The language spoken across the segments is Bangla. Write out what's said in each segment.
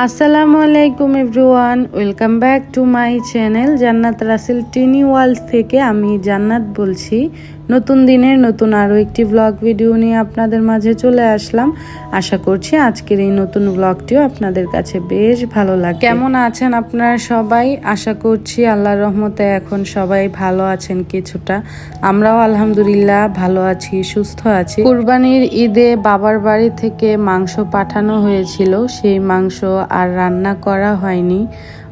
আসসালামু আলাইকুম everyone, welcome back to my channel Jannat Rasel Tini world থেকে আমি জান্নাত বলছি। নতুন দিনের নতুন আরও একটি ব্লগ ভিডিও নিয়ে আপনাদের মাঝে চলে আসলাম। আশা করছি আজকের এই নতুন ব্লগটিও আপনাদের কাছে বেশ ভালো লাগে কেমন আছেন আপনারা সবাই? আশা করছি আল্লাহর রহমতে এখন সবাই ভালো আছেন কিছুটা। আমরাও আলহামদুলিল্লাহ ভালো আছি, সুস্থ আছি। কুরবানির ঈদে বাবার বাড়ি থেকে মাংস পাঠানো হয়েছিল। সেই মাংস আর রান্না করা হয়নি।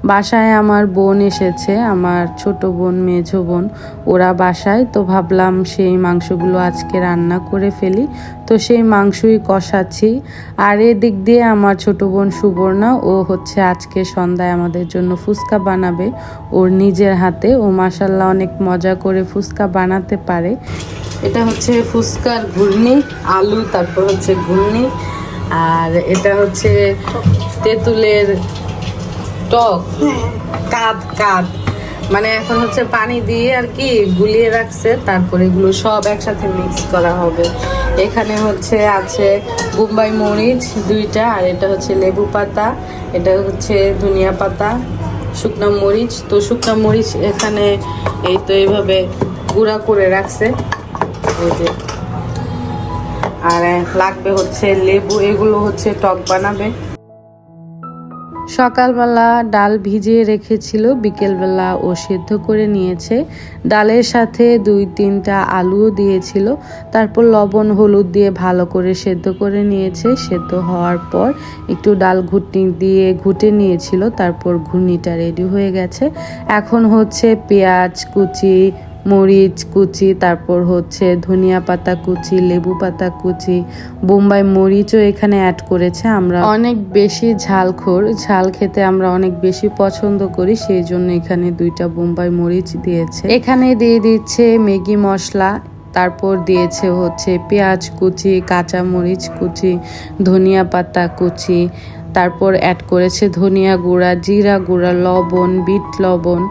বাসায় আমার বোন এসেছে, আমার ছোট বোন, মেঝো বোন। ওরা বাসায়, তো ভাবলাম সেই মাংসগুলো আজকে রান্না করে ফেলি। তো সেই মাংসই কষাচ্ছি। আর এদিক দিয়ে আমার ছোট বোন সুবর্ণা, ও হচ্ছে আজকে সন্ধ্যায় আমাদের জন্য ফুচকা বানাবে। ওর নিজের হাতে, ও মাসাল্লাহ অনেক মজা করে ফুচকা বানাতে পারে। এটা হচ্ছে ফুচকার ঘুর্নি আলু, তারপর হচ্ছে ঘুর্নি আর এটা হচ্ছে তেঁতুলের টক? কাদ কাদ। মানে এখন হচ্ছে পানি দিয়ে আর কি গুলিয়ে রাখছে তারপরে এগুলো সব একসাথে মিক্স করা হবে। এখানে হচ্ছে আছে বোম্বাই মরিচ দুইটা আর এটা হচ্ছে লেবু পাতা এটা হচ্ছে ধনিয়া পাতা শুকনো মরিচ। তো শুকনো মরিচ এখানে এই তো এইভাবে গুঁড়া করে রাখছে। এই যে। আর লাগবে হচ্ছে লেবু এগুলো হচ্ছে টক বানাবে। সকালবেলা ডাল ভিজিয়ে রেখেছিল, বিকেলবেলা ও সেদ্ধ করে নিয়েছে। ডালের সাথে দুই তিনটা আলুও দিয়েছিল। তারপর লবণ, হলুদ দিয়ে ভালো করে সেদ্ধ করে নিয়েছে। সেদ্ধ হওয়ার পর একটু ডাল ঘুটনি দিয়ে ঘুটে নিয়েছিল। তারপর ঘূর্ণিটা রেডি হয়ে গেছে। এখন হচ্ছে পেঁয়াজ, কুচি মরিচ কুচি, তারপর হচ্ছে ধনিয়া পাতা কুচি, লেবু পাতা কুচি, বোম্বাই মরিচও এখানে অ্যাড করেছে আমরা। অনেক বেশি ঝালখোর, ঝাল খেতে আমরা অনেক বেশি পছন্দ করি, সেই জন্য এখানে দুইটা বোম্বাই মরিচ দিয়েছে। এখানে দিয়ে দিচ্ছে ম্যাগি মশলা, তারপর দিয়েছে হচ্ছে পেঁয়াজ কুচি, কাঁচা মরিচ কুচি, ধনিয়া পাতা কুচি তারপর অ্যাড করেছে ধনিয়া গুঁড়া, জিরা গুঁড়া, লবণ, বিট লবণ।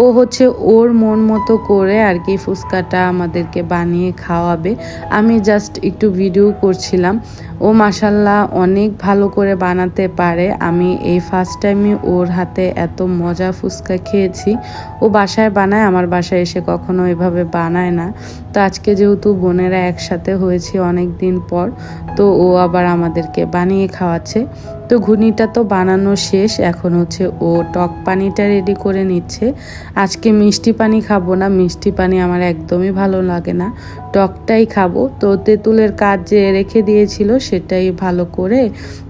ও হচ্ছে ওর মন মতো করে আর কি ফুচকাটা আমাদেরকে বানিয়ে খাওয়াবে। আমি জাস্ট একটু ভিডিও করছিলাম। ও মাসাল্লাহ অনেক ভালো করে বানাতে পারে। আমি এই ফার্স্ট টাইমে ওর হাতে এত মজা ফুচকা খেয়েছি। ও বাসায় বানায়, আমার বাসায় এসে কখনো এভাবে বানায় না। তো আজকে যেহেতু বোনেরা একসাথে হয়েছে অনেক দিন পর, তো ও আবার আমাদেরকে বানিয়ে খাওয়াচ্ছে। তো ঘুগনিটা তো বানানো শেষ, এখন হচ্ছে ও টক পানিটা রেডি করে নিচ্ছে। আজকে মিষ্টি পানি খাব না, মিষ্টি পানি আমার একদমই ভালো লাগে না। টকটাই খাব। তো তেঁতুলের কাজ যে রেখে দিয়েছিল সেটাই ভালো করে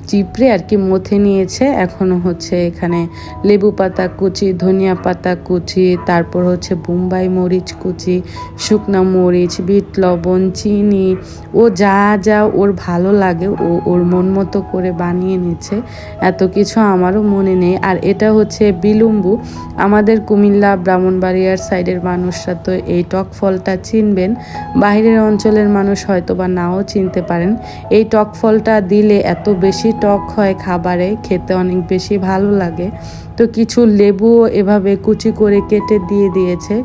চিপড়ে আর কি মথে নিয়েছে। এখনও হচ্ছে এখানে লেবু পাতা কুচি, ধনিয়া পাতা কুচি, তারপর হচ্ছে বোম্বাই মরিচ কুচি, শুকনা মরিচ, বিট লবণ, চিনি। ও যা যা ওর ভালো লাগে, ও ওর মন মতো করে বানিয়ে নিচ্ছে। এত কিছু আমারও মনে নেই। আর এটা হচ্ছে বিলুম্বু। আমাদের কুমিল্লা, ব্রাহ্মণবাড়িয়ার সাইডের মানুষরা তো এই টক ফলটা চিনবেন। বাইরের অঞ্চলের মানুষ হয়তো বা নাও চিনতে পারেন। এই টক ফলটা দিলে এত বেশি টক হয় খাবারে, খেতে অনেক বেশি ভালো লাগে। তো কিছু লেবুও এভাবে কুচি করে কেটে দিয়ে দিয়েছে।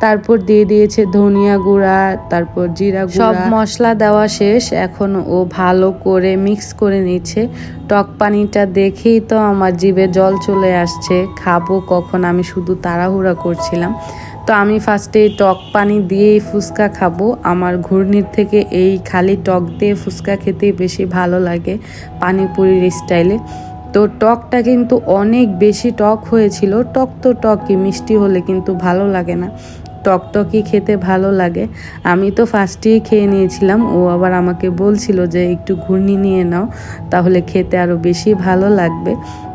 তারপর দিয়ে দিয়েছে ধনিয়া গুঁড়া, তারপর জিরা গুঁড়া। সব মশলা দেওয়া শেষ, এখন ও ভালো করে মিক্স করে নিচ্ছে। টক পানিটা দেখেই তো আমার জিভে জল চলে আসছে। খাব কখন? আমি শুধু তাড়াহুড়া করছিলাম। তো আমি ফার্স্টে টক পানি দিয়েই ফুচকা খাব। আমার ঘূর্ণির থেকে এই খালি টক দিয়ে ফুচকা খেতেই বেশি ভালো লাগে পানিপুরির স্টাইলে তো টকটা কিন্তু অনেক বেশি টক হয়েছিল। টক তো টকই, মিষ্টি হলে কিন্তু ভালো লাগে না। টকটকি খেতে ভালো লাগে। আমি তো ফার্স্টেই খেয়ে নিয়েছিলাম। ও আবার আমাকে বলছিল যে একটু ঘূর্ণি নিয়ে নাও, তাহলে খেতে আরও বেশি ভালো লাগবে।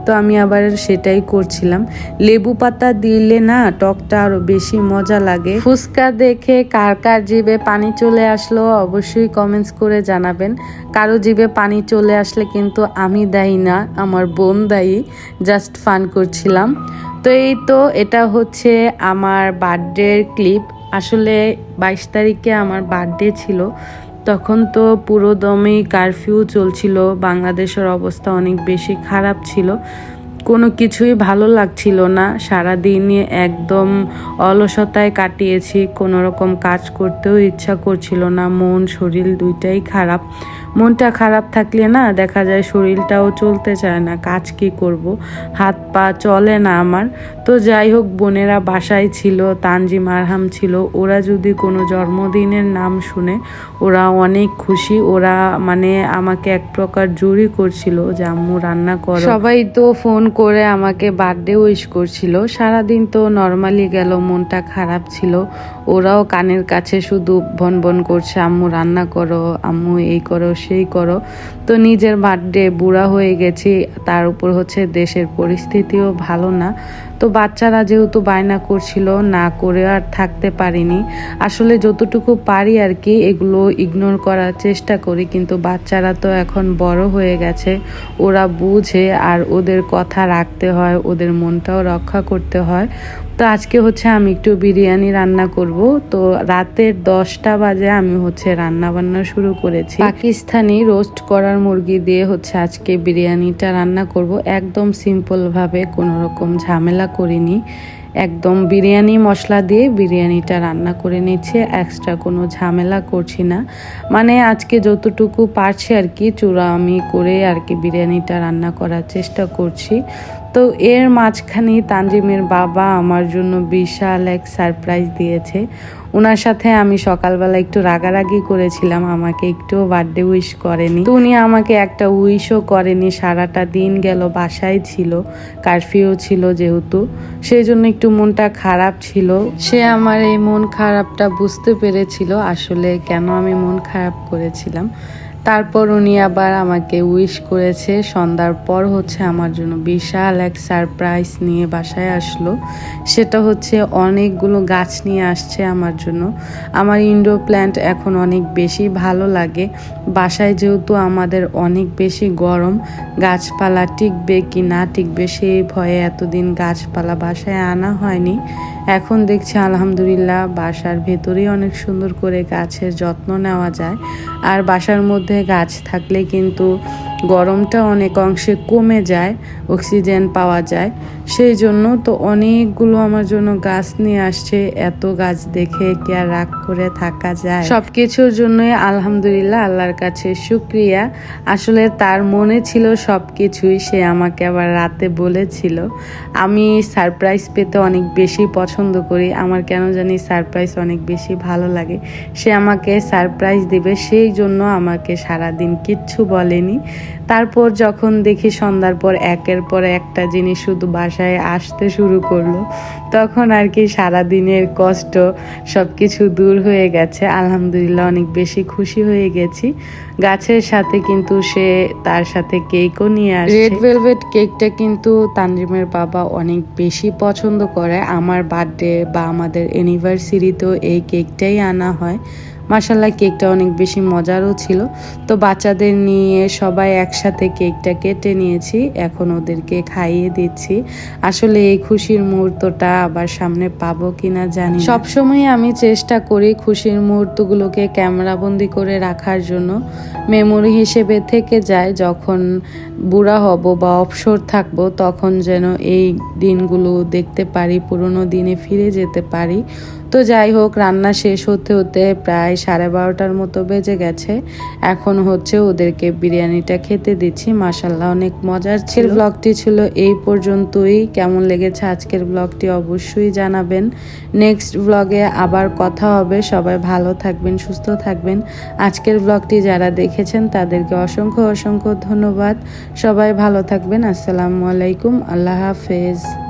তো আমি আবার সেটাই করছিলাম। লেবু পাতা দিলে না টকটা আরও বেশি মজা লাগে। ফুচকা দেখে কার কার জিভে পানি চলে আসলো অবশ্যই কমেন্টস করে জানাবেন। কারও জিভে পানি চলে আসলে কিন্তু আমি দায়ী না, আমার বোন দায়ী জাস্ট ফান করছিলাম। তো এই তো এটা হচ্ছে আমার বার্থডের ক্লিপ আসলে বাইশ তারিখে আমার বার্থডে ছিল। তখন তো পুরো দমেই কারফিউ চলছিল বাংলাদেশের অবস্থা অনেক বেশি খারাপ ছিল। কোনো কিছুই ভালো লাগছিল না। সারাদিনই একদম অলসতায় কাটিয়েছি, কোনো রকম কাজ করতেও ইচ্ছা করছিল না। মন, শরীর দুইটাই খারাপ। মনটা খারাপ থাকলে না দেখা যায় শরীরটাও চলতে চায় না। কাজ কি করব? হাত পা চলে না আমার। তো যাই হোক, বোনেরা বাসায় ছিল, তানজিম আরহাম ছিল। ওরা যদি কোনো জন্মদিনের নাম শুনে, ওরা অনেক খুশি। ওরা মানে আমাকে এক প্রকার জোরই করছিল যে, আম্মু, রান্না করো। সবাই তো ফোন করে আমাকে বার্থডে উইশ করছিল। সারাদিন তো নর্মালি গেল, মনটা খারাপ ছিল। ওরাও কানের কাছে শুধু ভন ভন করছে, আম্মু, রান্না করো, আম্মু, এই করো, সেই করো। তো নিজের বার্থডে বুড়া হয়ে গেছি, তার উপর হচ্ছে দেশের পরিস্থিতিও ভালো না। তো বাচ্চারা যেহেতু বায়না করছিল, না করে আর থাকতে পারিনি। আসলে যতটুকু পারি আর কি, এগুলো ইগনোর করার চেষ্টা করি, কিন্তু বাচ্চারা তো এখন বড় হয়ে গেছে। ওরা বুঝে আর ওদের কথা রাখতে হয়, ওদের মনটাও রক্ষা করতে হয়। তো আজকে হচ্ছে আমি একটু বিরিয়ানি রান্না করব। তো রাতের দশটা বাজে আমি হচ্ছে রান্না বান্না শুরু করেছি। পাকিস্তানি রোস্ট করার মুরগি দিয়ে হচ্ছে আজকে বিরিয়ানিটা রান্না করব। একদম সিম্পলভাবে কোনো রকম ঝামেলা করিনি। একদম বিরিয়ানি মশলা দিয়ে বিরিয়ানিটা রান্না করে নিচ্ছে এক্সট্রা কোনো ঝামেলা করছি না। মানে আজকে যতটুকু পারছি আর কি চূড়া আমি করে আর কি বিরিয়ানিটা রান্না করার চেষ্টা করছি। তো এর মাঝখানে তানজিমের বাবা আমার জন্য বিশাল এক সারপ্রাইজ দিয়েছে। ওনার সাথে আমি সকালবেলা একটু রাগারাগি করেছিলাম, আমাকে একটুও বার্থডে উইশ করেনি। তো উনি আমাকে একটা উইশও করেনি, সারাটা দিন গেল, বাসায় ছিল কারফিউ ছিল যেহেতু। সেই জন্য একটু মনটা খারাপ ছিল। সে আমার এই মন খারাপটা বুঝতে পেরেছিল, আসলে কেন আমি মন খারাপ করেছিলাম। তারপর উনি আবার আমাকে উইশ করেছে। সন্ধ্যার পর হচ্ছে আমার জন্য বিশাল এক সারপ্রাইজ নিয়ে বাসায় আসলো। সেটা হচ্ছে অনেকগুলো গাছ নিয়ে আসছে আমার জন্য। আমার ইনডোর প্ল্যান্ট এখন অনেক বেশি ভালো লাগে। বাসায় যেহেতু আমাদের অনেক বেশি গরম, গাছপালা টিকবে কি না টিকবে সেই ভয়ে এতদিন গাছপালা বাসায় আনা হয়নি। এখন দেখছি আলহামদুলিল্লাহ বাসার ভেতরেই অনেক সুন্দর করে গাছের যত্ন নেওয়া যায়। আর বাসার মধ্যে গাছ থাকলে কিন্তু গরমটা অনেক অংশে কমে যায়, অক্সিজেন পাওয়া যায়। সেই জন্য তো অনেকগুলো আমার জন্য গাছ নিয়ে আসছে, এত গাছ দেখে কি আর রাগ করে থাকা যায়? সব কিছুর জন্যই আলহামদুলিল্লাহ আল্লাহর কাছে শুক্রিয়া। আসলে তার মনে ছিল সব কিছুই সে আমাকে আবার রাতে বলেছিল। আমি সারপ্রাইজ পেতে অনেক বেশি পছন্দ করি, আমার কেন জানি সারপ্রাইজ অনেক বেশি ভালো লাগে। সে আমাকে সারপ্রাইজ দেবে, সেই জন্য আমাকে সারাদিন কিচ্ছু বলেনি। তারপর যখন দেখি সন্ধ্যার পর একের পর একটা জিনিস শুধু বাসায় আসতে শুরু করল, তখন আর কি সারাদিনের কষ্ট সব কিছু দূর হয়ে গেছে। আলহামদুলিল্লাহ অনেক বেশি খুশি হয়ে গেছি। গাছের সাথে কিন্তু সে তার সাথে কেকও নিয়ে আসে। রেড ভেলভেট কেকটা কিন্তু তানজিমের বাবা অনেক বেশি পছন্দ করে। আমার বার্থডে বা আমাদের অ্যানিভার্সারিতেও এই কেকটাই আনা হয়। মাসাল্লাহ কেকটা অনেক বেশি মজারও ছিল। তো বাচ্চাদের নিয়ে সবাই একসাথে কেকটা কেটে নিয়েছি, এখন ওদেরকে খাইয়ে দিচ্ছি। আসলে এই খুশির মুহূর্তটা আবার সামনে পাবো কিনা জানি সবসময় আমি চেষ্টা করি খুশির মুহূর্তগুলোকে ক্যামেরাবন্দি করে রাখার জন্য। মেমোরি হিসেবে থেকে যায়, যখন বুড়া হব বা অবসর থাকব, তখন যেন এই দিনগুলো দেখতে পারি, পুরনো দিনে ফিরে যেতে পারি। তো যাই হোক, রান্না শেষ হতে হতে প্রায় সাড়ে বারোটার মতো বেজে গেছে। এখন হচ্ছে ওদেরকে বিরিয়ানিটা খেতে দিচ্ছি। মাসাল্লাহ অনেক মজার ছিল। ব্লগটি ছিল এই পর্যন্তই। কেমন লেগেছে আজকের ব্লগটি অবশ্যই জানাবেন। নেক্সট ব্লগে আবার কথা হবে। সবাই ভালো থাকবেন, সুস্থ থাকবেন। আজকের ব্লগটি যারা দেখেছেন, তাদেরকে অসংখ্য অসংখ্য ধন্যবাদ। সবাই ভালো থাকবেন। আসসালামু আলাইকুম। আল্লাহ হাফেজ।